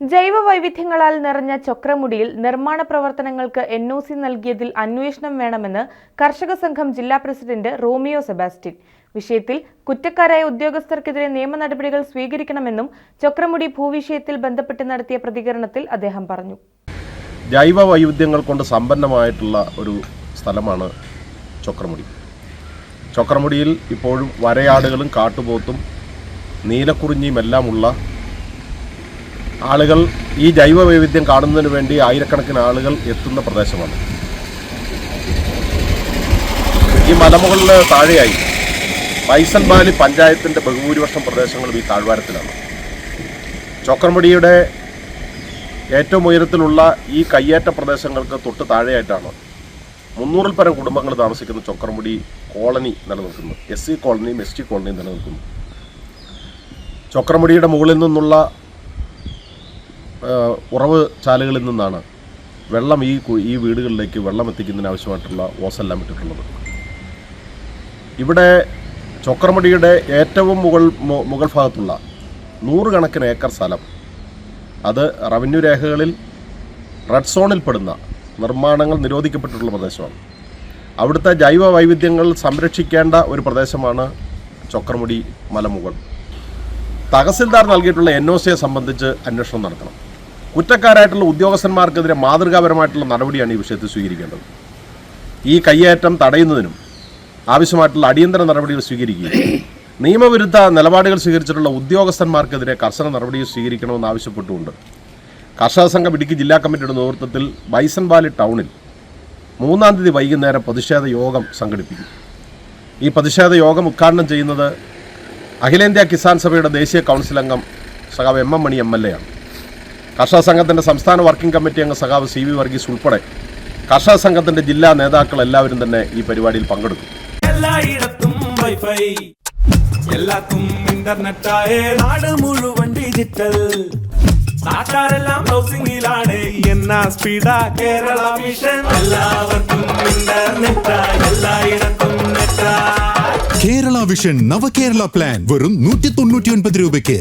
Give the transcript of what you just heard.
ജൈവ വൈവിധ്യങ്ങളാൽ നിറഞ്ഞ ചൊക്രമുടിയിൽ നിർമ്മാണ പ്രവർത്തനങ്ങൾക്ക് എൻ ഒ സി നൽകിയതിൽ അന്വേഷണം വേണമെന്ന് കർഷക സംഘം ജില്ലാ പ്രസിഡന്റ് റോമിയോ സെബാസ്റ്റ്യൻ. വിഷയത്തിൽ കുറ്റക്കാരായ ഉദ്യോഗസ്ഥർക്കെതിരെ നിയമ നടപടികൾ സ്വീകരിക്കണമെന്നും ചൊക്രമുടി ഭൂവിഷയത്തിൽ ബന്ധപ്പെട്ട് നടത്തിയ പ്രതികരണത്തിൽ അദ്ദേഹം പറഞ്ഞു. ജൈവ വൈവിധ്യങ്ങൾ കൊണ്ട് സമ്പന്നമായിട്ടുള്ള ഒരു സ്ഥലമാണ് ചൊക്രമുടി. ചൊക്രമുടിയിൽ ഇപ്പോഴും വരയാടുകളും കാട്ടുപോത്തും നീലക്കുറിഞ്ഞിയും എല്ലാമുള്ള ആളുകൾ ഈ ജൈവ വൈവിധ്യം കാണുന്നതിന് വേണ്ടി ആയിരക്കണക്കിന് ആളുകൾ എത്തുന്ന പ്രദേശമാണ്. ഈ മലമുകളിൽ താഴെയായി പൈസൻപാലി പഞ്ചായത്തിന്റെ ബഹുഭൂരിപക്ഷം പ്രദേശങ്ങളും ഈ താഴ്വാരത്തിലാണ്. ചൊക്രമുടിയുടെ ഏറ്റവും ഉയരത്തിലുള്ള ഈ കയ്യേറ്റ പ്രദേശങ്ങൾക്ക് തൊട്ട് താഴെയായിട്ടാണ് മുന്നൂറിൽ പരം കുടുംബങ്ങൾ താമസിക്കുന്ന ചൊക്രമുടി കോളനി നിലനിൽക്കുന്നു എസ് സി കോളനിയും എസ് ടി കോളനിയും നിലനിൽക്കുന്നു. ചൊക്രമുടിയുടെ മുകളിൽ നിന്നുള്ള ഉറവ് ചാലുകളിൽ നിന്നാണ് വെള്ളം ഈ ഈ വീടുകളിലേക്ക് വെള്ളം എത്തിക്കുന്നതിന് ആവശ്യമായിട്ടുള്ള ഓസെല്ലാം ഇട്ടിട്ടുള്ളത്. ഇവിടെ ചൊക്രമടിയുടെ ഏറ്റവും മുകൾ മുകൾ ഭാഗത്തുള്ള നൂറുകണക്കിന് ഏക്കർ സ്ഥലം. അത് റവന്യൂ രേഖകളിൽ റെഡ് സോണിൽ പെടുന്ന നിർമ്മാണങ്ങൾ നിരോധിക്കപ്പെട്ടിട്ടുള്ള പ്രദേശമാണ്. അവിടുത്തെ ജൈവ വൈവിധ്യങ്ങൾ സംരക്ഷിക്കേണ്ട ഒരു പ്രദേശമാണ് ചൊക്രമുടി മലമുകൾ. തഹസിൽദാർ നൽകിയിട്ടുള്ള എൻ ഒ സിയെ സംബന്ധിച്ച് അന്വേഷണം നടത്തണം. കുറ്റക്കാരായിട്ടുള്ള ഉദ്യോഗസ്ഥന്മാർക്കെതിരെ മാതൃകാപരമായിട്ടുള്ള നടപടിയാണ് ഈ വിഷയത്തിൽ സ്വീകരിക്കേണ്ടത്. ഈ കയ്യേറ്റം തടയുന്നതിനും ആവശ്യമായിട്ടുള്ള അടിയന്തര നടപടികൾ സ്വീകരിക്കുകയും നിയമവിരുദ്ധ നിലപാടുകൾ സ്വീകരിച്ചിട്ടുള്ള ഉദ്യോഗസ്ഥന്മാർക്കെതിരെ കർശന നടപടികൾ സ്വീകരിക്കണമെന്ന് ആവശ്യപ്പെട്ടുകൊണ്ട് കർഷക സംഘം ഇടുക്കി ജില്ലാ കമ്മിറ്റിയുടെ നേതൃത്വത്തിൽ ബൈസൺവാലി ടൗണിൽ മൂന്നാം തീയതി വൈകുന്നേരം പ്രതിഷേധ യോഗം സംഘടിപ്പിക്കും. ഈ പ്രതിഷേധ യോഗം ഉദ്ഘാടനം ചെയ്യുന്നത് അഖിലേന്ത്യാ കിസാൻ സഭയുടെ ദേശീയ കൗൺസിൽ അംഗം സഖാവ് M M Mani M L A ആണ്. കർഷക സംഘത്തിന്റെ സംസ്ഥാന വർക്കിംഗ് കമ്മിറ്റി അംഗ സഖാവ് സി വി വർഗീസ് ഉൾപ്പെടെ കർഷക സംഘത്തിന്റെ ജില്ലാ നേതാക്കൾ എല്ലാവരും തന്നെ ഈ പരിപാടിയിൽ പങ്കെടുക്കും. എല്ലായിടത്തും വൈഫൈ. എല്ലാത്തും ഇന്റർനെറ്റായേ നാട് മുഴുവൻ ഡിജിറ്റൽ നാട്ടാരെല്ലാം ഹൗസിംഗിലാണ് എന്നാ സ്പീഡാ കേരള മിഷൻ എല്ലാവർക്കും എല്ലായിടത്തും കേരള വിഷൻ നവകേരള പ്ലാൻ വെറും നൂറ്റി തൊണ്ണൂറ്റി ഒൻപത് രൂപയ്ക്ക്.